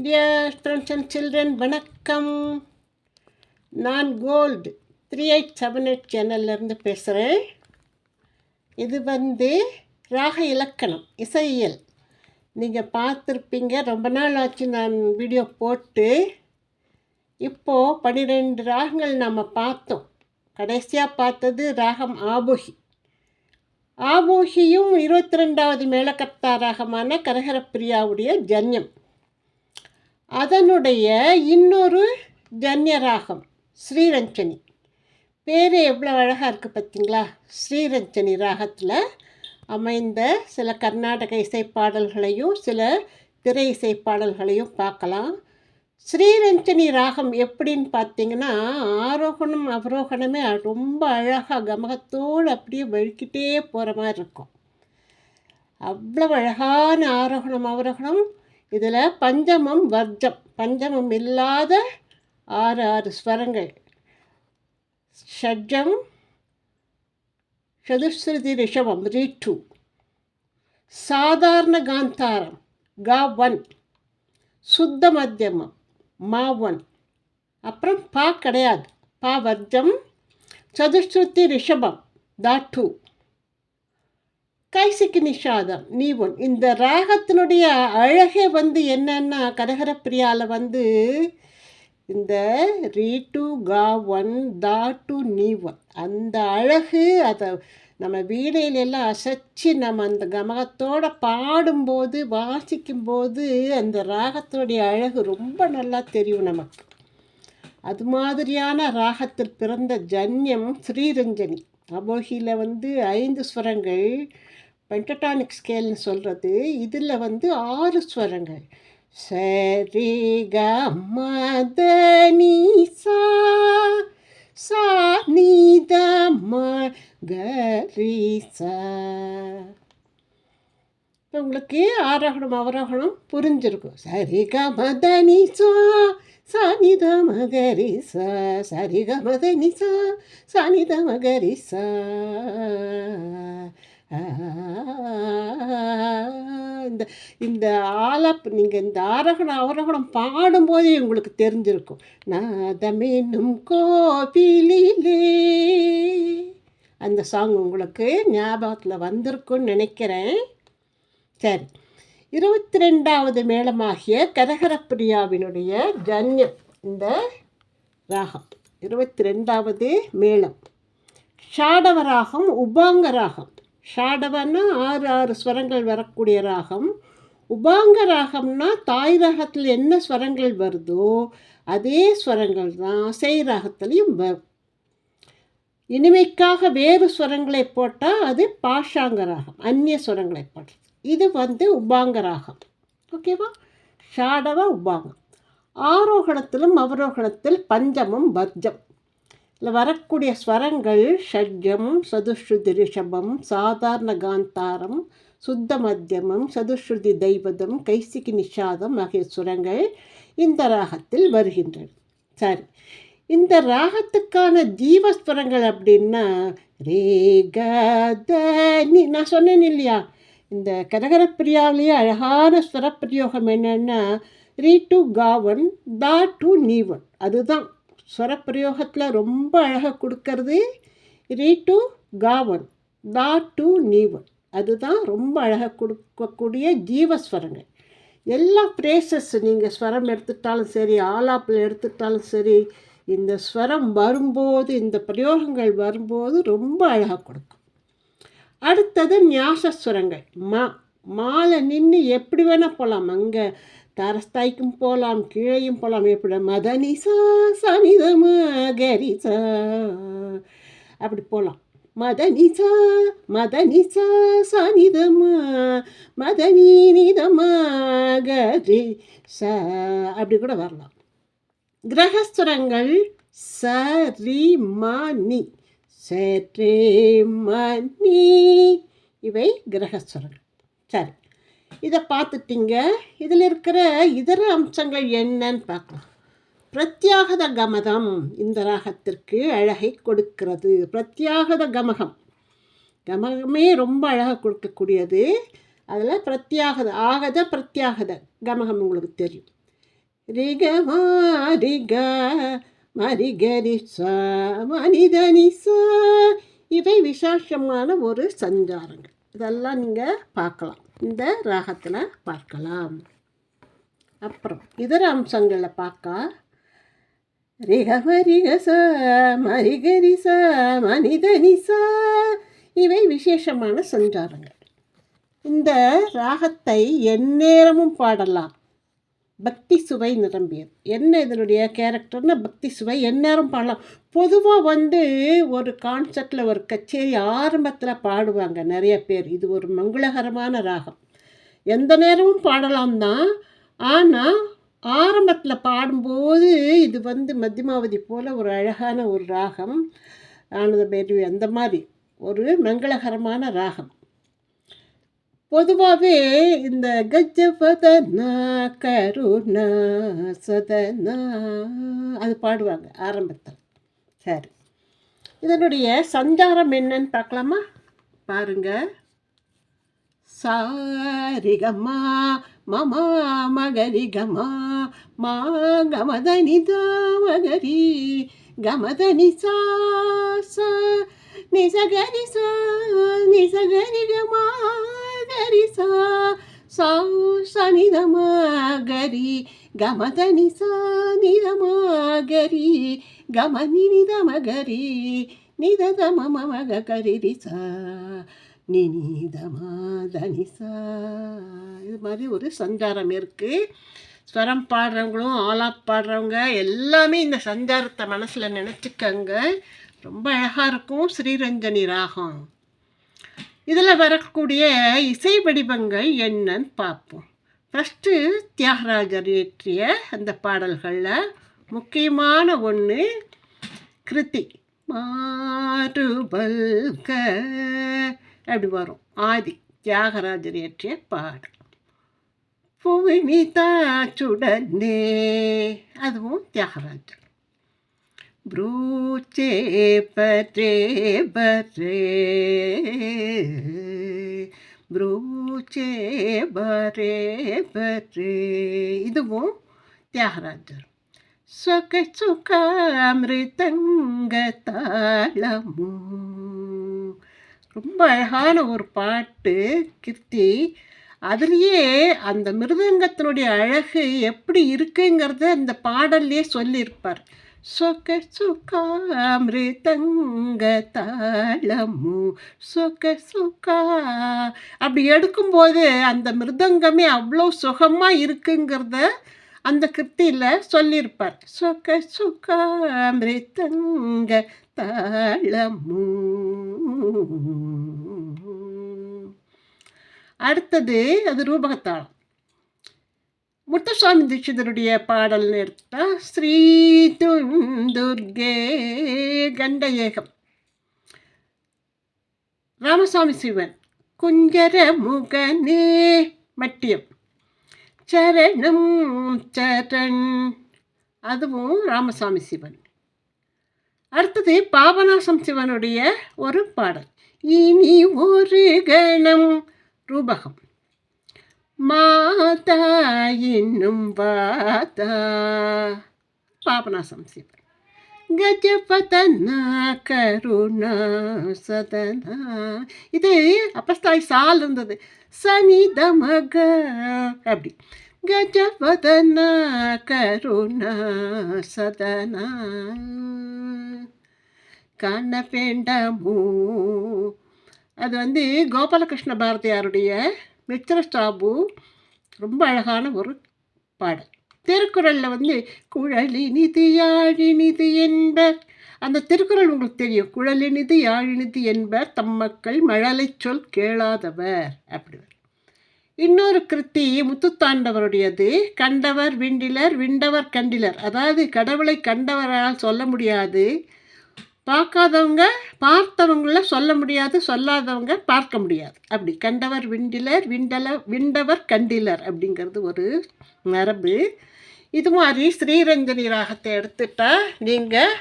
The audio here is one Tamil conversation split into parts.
டியர் ஃப்ரெண்ட்ஸ் அண்ட் சில்ட்ரன் வணக்கம். நான் gold three eight seven eight சேனல்லேருந்து பேசுகிறேன் இது வந்து ராக இலக்கணம் இசையியல். நீங்கள் பார்த்துருப்பீங்க. ரொம்ப நாள் ஆச்சு நான் வீடியோ போட்டு. இப்போது பன்னிரெண்டு ராகங்கள் நம்ம பார்த்தோம். கடைசியாக பார்த்தது ராகம் ஆபோகி. ஆபோகியும் இருபத்தி ரெண்டாவது மேலக்கர்த்தா ராகமான கரகரப்பிரியாவுடைய ஜன்யம். அதனுடைய இன்னொரு ஜன்ய ராகம் ஸ்ரீரஞ்சனி. பேர் எவ்வளோ அழகாக இருக்குது பார்த்தீங்களா? ஸ்ரீரஞ்சனி ராகத்தில் அமைந்த சில கர்நாடக இசைப்பாடல்களையும் சில திரை இசைப்பாடல்களையும் பார்க்கலாம். ஸ்ரீரஞ்சனி ராகம் எப்படின்னு பார்த்தீங்கன்னா ஆரோகணம் அவரோகணமே ரொம்ப அழகாக கமகத்தோடு அப்படியே வழுக்கிட்டே போகிற மாதிரி இருக்கும். அவ்வளோ அழகான ஆரோகணம் அவரோகணம். இதில் பஞ்சமம் வர்ஜம். பஞ்சமம் இல்லாத ஆறு ஆறு ஸ்வரங்கள். ஷட்ஜம் சதுஸ்ருதி ரிஷபம் ரீட்டு சாதாரண காந்தாரம் கா ஒன் சுத்த மத்தியமம் மா ஒன் அப்புறம் பா கிடையாது. பா வர்ஜம் சதுஸ்ருதி ரிஷபம் தா டூ கைசிக்கு நிஷாதம். நீ ஒன் இந்த ராகத்தினுடைய அழகே வந்து என்னன்னா கரகரப்பிரியாவில் வந்து இந்த ரீ டு கா ஒன் தா டு நீ ஒன். அந்த அழகு அதை நம்ம வீணையிலெல்லாம் அசைச்சு நம்ம அந்த கமகத்தோடு பாடும்போது வாசிக்கும்போது அந்த ராகத்தினுடைய அழகு ரொம்ப நல்லா தெரியும் நமக்கு. அது மாதிரியான ராகத்தில் பிறந்த ஜன்யம் ஸ்ரீரஞ்சனி. அபோகியில் வந்து ஐந்து ஸ்வரங்கள் பென்டடானிக் ஸ்கேல்னு சொல்கிறது இதில் வந்து ஆறு ஸ்வரங்கள். சரி க சா சா நீ த ம கரி சா உங்களுக்கு ஆரோகணம் அவரோகணம் புரிஞ்சிருக்கும். சரி க மதனி சா சானித மகரி சா சரி க சா சானித மகரி சா இந்த இந்த ஆலப் நீங்கள் இந்த ஆரகணம் அவரகணம் பாடும்போதே உங்களுக்கு தெரிஞ்சிருக்கும். நாதமேனும் கோவிலிலே. அந்த சாங் உங்களுக்கு ஞாபகத்தில் வந்திருக்குன்னு நினைக்கிறேன். சரி. இருபத்தி ரெண்டாவது மேளமாகிய கரகரப்பிரியாவினுடைய ஜன்யம் இந்த ராகம். இருபத்தி ரெண்டாவது மேளம். ஷாடவ ராகம் உபாங்க ராகம் ஷாடவன்னா ஆறு ஆறு ஸ்வரங்கள் வரக்கூடிய ராகம். உபாங்க ராகம்னா தாய் ராகத்தில் என்ன ஸ்வரங்கள் வருதோ அதே ஸ்வரங்கள் தான் செய் ராகத்துலேயும் வரும். இனிமைக்காக வேறு ஸ்வரங்களை போட்டால் அது பாஷாங்க ராகம் அந்நிய ஸ்வரங்களை போடுறது இது வந்து உபாங்க ராகம். ஓகேவா ஷாடவ உபாங்கம். ஆரோகணத்திலும் அவரோகணத்தில் பஞ்சமம் பர்ஜம் இதில் வரக்கூடிய ஸ்வரங்கள் ஷட்ஜம் சதுஸ்ருதி ரிஷபம் சாதாரண காந்தாரம் சுத்த மத்தியமம் சதுஸ்ருதி தெய்வதம் கைசிக்கு நிஷாதம் ஆகிய சுரங்கள் இந்த ராகத்தில் வருகின்றன. சரி. இந்த ராகத்துக்கான ஜீவஸ்வரங்கள் அப்படின்னா ரே த நான் சொன்னேன் இல்லையா? இந்த கனகரப்பிரியாவிலேயே அழகான ஸ்வரப்பிரயோகம் என்னென்னா ரீ டு காவன் தா டு நீவன் அதுதான். ஸ்வரப்பிரயோகத்தில் ரொம்ப அழகாக கொடுக்கறது ரீ டு காவன் தா டு நீவன். அதுதான் ரொம்ப அழகாக கொடுக்கக்கூடிய ஜீவஸ்வரங்கள். எல்லா ப்ரேசஸ் நீங்கள் ஸ்வரம் எடுத்துட்டாலும் சரி ஆலாப்பில் எடுத்துட்டாலும் சரி இந்த ஸ்வரம் வரும்போது இந்த பிரயோகங்கள் வரும்போது ரொம்ப அழகாக கொடுக்கும். அடுத்தது ஞாசஸ்வரங்கள். மா மாலை நின்று எப்படி வேணால் போகலாம் அங்கே தரஸ்தாய்க்கும் போகலாம் கீழையும் போகலாம் எப்படி மதனிசா சா அப்படி போகலாம் மதனிசா சா மதனி சா ச அப்படி கூட வரலாம் கிரகஸ்வரங்கள் சரி மணி சரி மணி இவை கிரகஸ்வரங்கள் சரி இதை பார்த்துட்டிங்க. இதில் இருக்கிற இதர அம்சங்கள் என்னன்னு பார்க்கலாம். பிரத்யாகத கமதம் இந்த ராகத்திற்கு அழகை கொடுக்கிறது. பிரத்யாகத கமகம். கமகமே ரொம்ப அழகாக கொடுக்கக்கூடியது. அதில் பிரத்யாகத ஆகத பிரத்யாகத கமகம் உங்களுக்கு தெரியும். ரிகமா ரிக மரிகரிசா மனிதனிசா இவை விசேஷமான ஒரு சஞ்சாரங்கள். இதெல்லாம் நீங்கள் பார்க்கலாம். இந்த ராகத்தில் பார்க்கலாம். அப்புறம் இதர அம்சங்களை பார்க்க ரிகமரிகச மரிகரிச மனிதனிசா இவை விசேஷமான சஞ்சாரங்கள். இந்த ராகத்தை எந்நேரமும் பாடலாம். பக்தி சுவை நிரம்பியது. என்ன இதனுடைய கேரக்டர்னா பக்தி சுவை எந்நேரம் பாடலாம். பொதுவாக வந்து ஒரு கான்சர்ட்டில் ஒரு கச்சேரி ஆரம்பத்தில் பாடுவாங்க நிறைய பேர். இது ஒரு மங்களகரமான ராகம். எந்த நேரமும் பாடலாம் தான். ஆனால் ஆரம்பத்தில் பாடும்போது இது வந்து மத்தியமாவதி போல் ஒரு அழகான ஒரு ராகம். ஆனந்த பேரு அந்த மாதிரி. ஒரு மங்களகரமான ராகம். பொதுவாகவே இந்த கஜபதனா கருணா சதனா அது பாடுவாங்க ஆரம்பத்தில். சரி. இதனுடைய சஞ்சாரம் என்னன்னு பார்க்கலாமா? பாருங்க. சாரிகமா மமா மகரிகமா மா கமதனி மகரி கமதனி சா சா நிசகரி சா நிசகரி கமா గరి సా సా సనిదమ గరి గమదని సా నిదమ గరి గమ నిదమ గరి నిదమ మమ గరి சா நினிதமா தனிசா இது மாதிரி ஒரு சஞ்சாரம் இருக்குது ஸ்வரம் பாடுறவங்களும் ஆலாப் பாடுறவங்க எல்லாமே இந்த சஞ்சாரத்தை மனசில் நினச்சிக்கங்க ரொம்ப அழகாக இருக்கும் ஸ்ரீரஞ்சனி ராகம் இதில் வரக்கூடிய இசை வடிவங்கள் என்னன்னு பார்ப்போம். ஃபஸ்ட்டு தியாகராஜர் இயற்றிய அந்த பாடல்களில் முக்கியமான ஒன்று கிருத்தி மாறுபல்க அப்படி வரும். ஆதி தியாகராஜர் இயற்றிய பாடல். புவினிதா சுடனே அதுவும் தியாகராஜர். ப்ரூச்சே பரே பரே ப்ரூச்சே பரே பரே இதுவும் தியாகராஜர் சொக சுக அமிர்தங்க ரொம்ப அழகான ஒரு பாட்டு கிருத்தி. அதுலேயே அந்த மிருதங்கத்தினுடைய அழகு எப்படி இருக்குங்கிறத அந்த பாடல்லையே சொல்லியிருப்பார். சொக்க சுகாமிருதங்க தாளமு சொக்க சுகா அப்படி எடுக்கும்போது அந்த மிருதங்கமே அவ்வளோ சுகமாக இருக்குங்கிறத அந்த கிருத்தியில் சொல்லியிருப்பார். சொக்க சுகாமிருதங்க தாளமு. அடுத்தது அது ரூபகத்தாளம். முத்துசாமி தீட்சிதருடைய பாடல்னு எடுத்துட்டால் ஸ்ரீ துர்கே கண்டயேகம். ராமசாமி சிவன் குஞ்சர முகனே மட்டியம். சரணம் சரண் அதுவும் ராமசாமி சிவன். அடுத்தது பாபநாசம் சிவனுடைய ஒரு பாடல். இனி ஒரு கணம் ரூபகம். மாதா என்னும் வாதா. பாபநாசம் சிவன் கஜபதனா கருணா சதனா. இது அப்பஸ்தாய் சால் இருந்தது. சனி தமக. அப்படி. கஜபதனா கருணா சதனா. காண வேண்டாமோ. அது வந்து கோபாலகிருஷ்ண பாரதியாருடைய மித்திர ஸ்டாபு ரொம்ப அழகான ஒரு பாடல். திருக்குறளில் வந்து குழலினிது யாழினிது என்பர். அந்த திருக்குறள் உங்களுக்கு தெரியும். குழலினிது யாழினிது என்பர் தம் மக்கள் மழலை சொல் கேளாதவர். அப்படி இன்னொரு கிருத்தி முத்துத்தாண்டவருடையது. கண்டவர் விண்டிலர் விண்டவர் கண்டிலர். அதாவது கடவுளை கண்டவரால் சொல்ல முடியாது. பார்க்காதவங்க பார்த்தவங்கள சொல்ல முடியாது சொல்லாதவங்க பார்க்க முடியாது. அப்படி கண்டவர் விண்டிலர் விண்டல விண்டவர் கண்டிலர் அப்படிங்கிறது ஒரு மரபு. இது மாதிரி ஸ்ரீரஞ்சனி ராகத்தை எடுத்துட்டால் நீங்கள்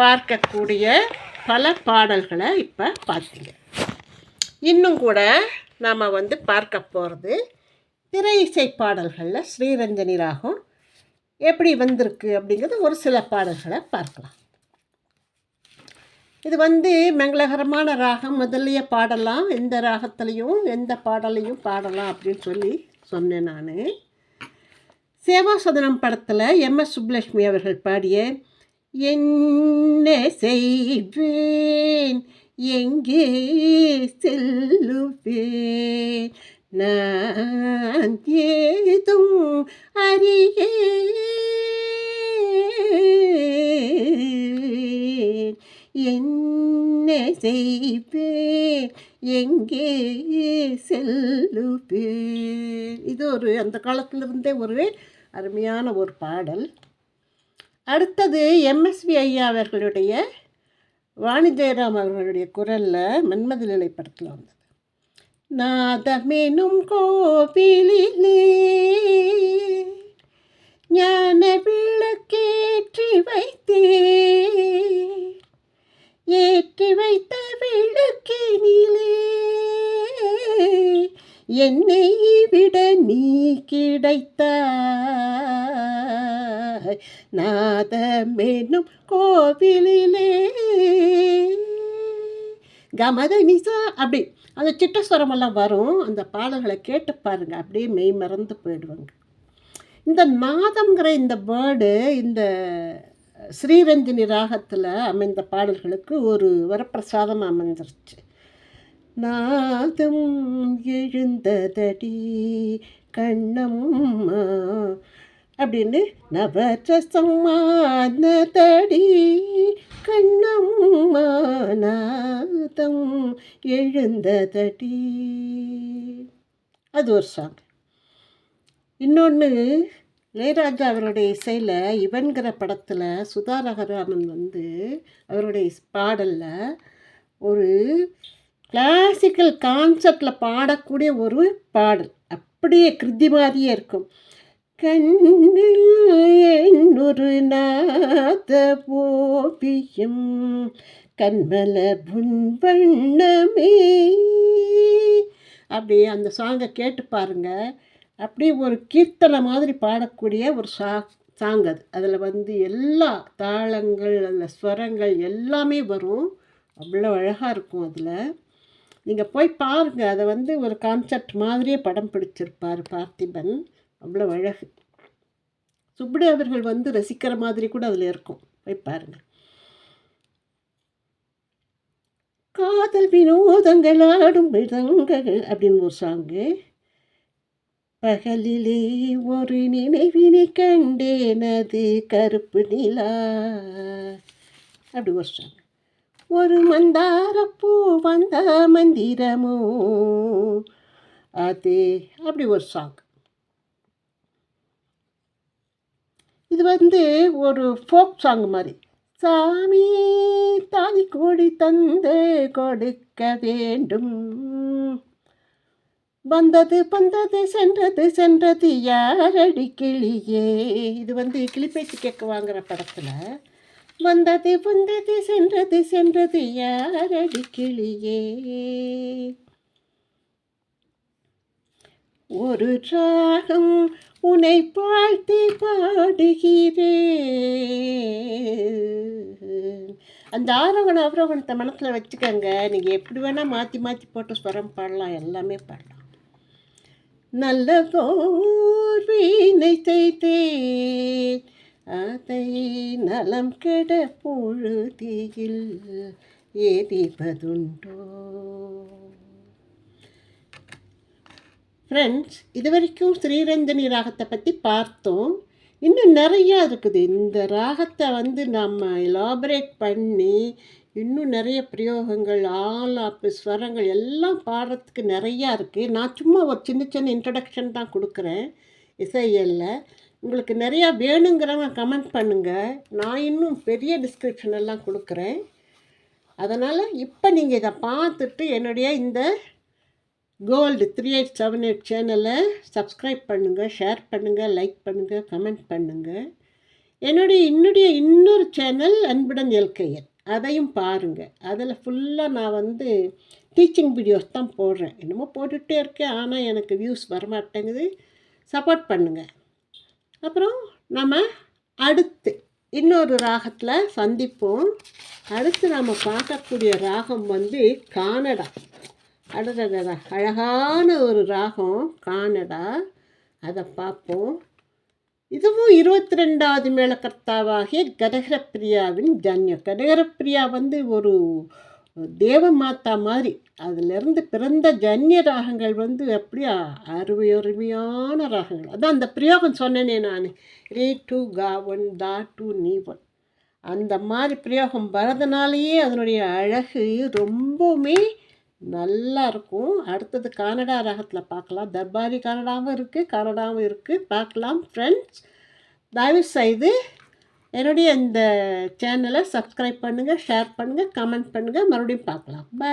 பார்க்கக்கூடிய பல பாடல்களை இப்போ பார்த்தீங்க. இன்னும் கூட நாம் வந்து பார்க்க போகிறது திரை இசை பாடல்களில் ஸ்ரீரஞ்சனி ராகம் எப்படி வந்திருக்கு அப்படிங்கிறது ஒரு சில பாடல்களை பார்க்கலாம். இது வந்து மங்களகரமான ராகம். முதல்லையே பாடலாம். எந்த ராகத்துலேயும் எந்த பாடலையும் பாடலாம் அப்படின்னு சொல்லி சொன்னேன் நான். சேவாசதனம் படத்தில் எம்எஸ் சுப்புலட்சுமி அவர்கள் பாடிய என்ன செய்வேன் எங்கே செல்லுவேன் நான் ஏதோ செய்வேன் எங்கே செல்லுவேன். இது ஒரு அந்த காலத்திலிருந்தே ஒரு அருமையான ஒரு பாடல். அடுத்தது எம்எஸ்வி ஐயா அவர்களுடைய வாணி ஜெயராம் அவர்களுடைய குரலில் மன்மதநிலை படத்தில் வந்தது. நாதமெனும் கோவிலிலே ஞான விளக்கேற்றி வைத்தே ஏற்றி வைத்த நீலே என்னை விட நீ கிடைத்தாய். நாதமெனும் கோவிலிலே. கமத நிசா அப்படி. அந்த சிட்டஸ்வரமெல்லாம் வரும். அந்த பாடல்களை கேட்டு பாருங்கள் அப்படியே மெய் மறந்து போயிடுவாங்க. இந்த நாதங்கிற இந்த வேர்டு இந்த ஸ்ரீரஞ்சினி ராகத்தில் அமைந்த பாடல்களுக்கு ஒரு வரப்பிரசாதம் அமைஞ்சிருச்சு. நாதம் எழுந்ததடி கண்ணம்மா. அப்படின்னு நவரசமானதடி கண்ணம்மா. நாதம் எழுந்ததடி. அது ஒரு சாங் இன்னொன்று இளையராஜா அவருடைய இசையில் இவன்கிற படத்தில் சுதா ரகராமன் வந்து அவருடைய பாடலில் ஒரு கிளாசிக்கல் கான்செப்டில் பாடக்கூடிய ஒரு பாடல். அப்படியே கிருதி மாதிரியே இருக்கும். கண்ணில் என்னொரு நாத ஓவியம் கண்மல புண்பண்ணமே அப்படியே அந்த சாங்கை கேட்டு பாருங்க. அப்படியே ஒரு கீர்த்தனை மாதிரி பாடக்கூடிய ஒரு சா சாங் அது. அதில் வந்து எல்லா தாளங்கள் அதில் ஸ்வரங்கள் எல்லாமே வரும். அவ்வளோ அழகாக இருக்கும் அதில். நீங்கள் போய் பாருங்கள் அதை வந்து ஒரு கான்செப்ட் மாதிரியே படம் பிடிச்சிருப்பார் பார்த்திபன். அவ்வளோ அழகு. சுப்படி அவர்கள் வந்து ரசிக்கிற மாதிரி கூட அதில் இருக்கும். போய் பாருங்கள் காதல் வினோதங்கள் ஆடும் மிருதங்கள் அப்படின்னு ஒரு சாங்கு பகலிலே ஒரு நினைவினை கண்டேனது கருப்பு நிலா. அப்படி ஒரு சாங்கு ஒரு மந்தாரப்பூ வந்த மந்திரமோ? அதே அப்படி ஒரு சாங் இது வந்து ஒரு ஃபோக் சாங் மாதிரி. சாமி தாலி கோடி தந்து கொடுக்க வேண்டும். வந்தது வந்தது சென்றது சென்றது யாரடி கிளியே? இது வந்து கிளிப்பேச்சு கேட்க வாங்குற படத்தில் வந்தது வந்தது சென்றது சென்றது யாரடி கிளியே? ஒரு ராகம் உன்னை பாழ்த்தி பாடுகிறேன். அந்த ஆரோகண அவரோகணத்தை மனசில் வச்சுக்கோங்க. நீங்கள் எப்படி வேணால் மாற்றி மாற்றி போட்டு ஸ்வரம் பாடலாம் எல்லாமே பாடலாம். நல்லதோர் வீணை செய்தேன். அதை நலம் கெட பொழுதியில் ஏதிப்பதுண்டோ? ஃப்ரெண்ட்ஸ் இது வரைக்கும் ஸ்ரீரஞ்சனி ராகத்தை பற்றி பார்த்தோம். இன்னும் நிறையா இருக்குது. இந்த ராகத்தை வந்து நம்ம எலாபரேட் பண்ணி இன்னும் நிறைய பிரயோகங்கள் ஆலாப்பு ஸ்வரங்கள் எல்லாம் பாடுறதுக்கு நிறையா இருக்குது நான் சும்மா ஒரு சின்ன சின்ன இன்ட்ரடக்ஷன் தான் கொடுக்குறேன். இசையல்ல. உங்களுக்கு நிறையா வேணுங்கிறவங்க கமெண்ட் பண்ணுங்கள் நான் இன்னும் பெரிய டிஸ்கிரிப்ஷன் எல்லாம் கொடுக்குறேன். அதனால் இப்போ நீங்கள் இதை பார்த்துட்டு என்னுடைய இந்த gold three eight seven eight சேனலை சப்ஸ்கிரைப் பண்ணுங்கள் ஷேர் பண்ணுங்கள் லைக் பண்ணுங்கள் கமெண்ட் பண்ணுங்கள் என்னுடைய என்னுடைய இன்னொரு சேனல் அன்புடன் எல்கையர் அதையும் பாருங்கள் அதில் ஃபுல்லாக நான் வந்து டீச்சிங் வீடியோஸ் தான் போடுறேன். என்னமோ போட்டுகிட்டே இருக்கேன். ஆனால் எனக்கு வியூஸ் வரமாட்டேங்குது. சப்போர்ட் பண்ணுங்கள் அப்புறம் நம்ம அடுத்து இன்னொரு ராகத்தில் சந்திப்போம். அடுத்து நம்ம பார்க்கக்கூடிய ராகம் வந்து கானடா. அடடடடா அழகான ஒரு ராகம் கானடா. அதை பார்ப்போம். இதுவும் இருபத்தி ரெண்டாவது மேலக்கர்த்தாவாகிய கடகரப்பிரியாவின் ஜன்யம் கடகரப்பிரியா வந்து ஒரு தேவமாதா மாதிரி. அதிலிருந்து பிறந்த ஜன்ய ராகங்கள் வந்து அப்படியே அருமை அருமையான ராகங்கள். அதான் அந்த பிரயோகம் சொன்னேனே நான். ரீ டு கா ஒன் தா டு நீ ஒன். அந்த மாதிரி பிரயோகம் வரதுனாலேயே அதனுடைய அழகு ரொம்பவுமே நல்லா இருக்கும். அடுத்தது கனடா ராகத்தில் பார்க்கலாம். தர்பாரி கனடாவும் இருக்குது கனடாவும் இருக்குது பார்க்கலாம் ஃப்ரெண்ட்ஸ் தயவு செய்து என்னுடைய இந்த சேனலை சப்ஸ்கிரைப் பண்ணுங்கள் ஷேர் பண்ணுங்கள் கமெண்ட் பண்ணுங்கள் மறுபடியும் பார்க்கலாம். பாய்